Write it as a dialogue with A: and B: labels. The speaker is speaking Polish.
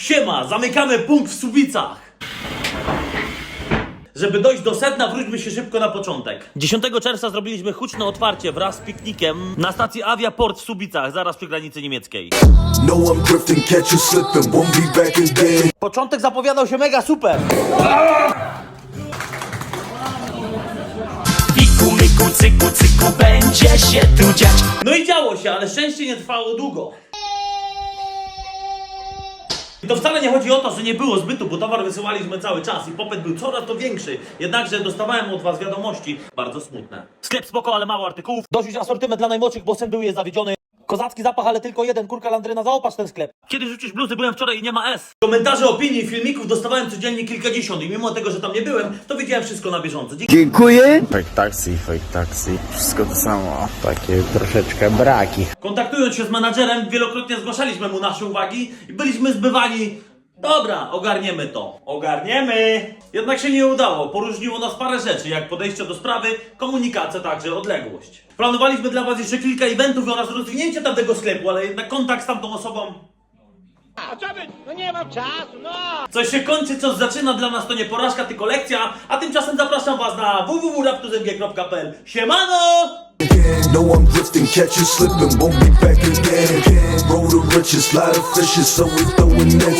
A: Siema, zamykamy punkt w Subicach. Żeby dojść do sedna, wróćmy się szybko na początek. 10 czerwca zrobiliśmy huczne otwarcie wraz z piknikiem na stacji Aviaport w Subicach, zaraz przy granicy niemieckiej.
B: No, I'm drifting, catch you slipping, won't be back again.
A: Początek zapowiadał się mega super.
C: Piku, myku, cyku, cyku, będzie się tu dziać
A: No i działo się, ale szczęście nie trwało długo. I to wcale nie chodzi o to, że nie było zbytu, bo towar wysyłaliśmy cały czas i popyt był coraz to większy. Jednakże dostawałem od was wiadomości bardzo smutne. Sklep spoko, ale mało artykułów. Dość asortyment dla najmłodszych, bo sen był jest zawiedziony. Kozacki zapach, ale tylko jeden. Kurka Landryna, zaopatrz ten sklep. Kiedy rzucisz bluzy? Byłem wczoraj i nie ma S. Komentarze, opinii, filmików dostawałem codziennie kilkadziesiąt i mimo tego, że tam nie byłem, to widziałem wszystko na bieżąco. Dzięki
D: Dziękuję.
E: Fake taxi, fake taxi. Wszystko to samo. Takie troszeczkę braki.
A: Kontaktując się z menadżerem, wielokrotnie zgłaszaliśmy mu nasze uwagi i byliśmy zbywani. Dobra, ogarniemy to. Ogarniemy! Jednak się nie udało. Poróżniło nas parę rzeczy, jak podejście do sprawy, komunikacja, także odległość. Planowaliśmy dla Was jeszcze kilka eventów oraz rozwinięcie tamtego sklepu, ale jednak kontakt z tamtą osobą.
F: No nie mam czasu, no!
A: Coś się kończy, coś zaczyna, dla nas to nie porażka, tylko lekcja, a tymczasem zapraszam Was na www.raptuzmg.pl Siemano!
B: No, I'm drifting, catch you slipping, won't be back again. Roll the riches, lot of fishes, so we throwing in.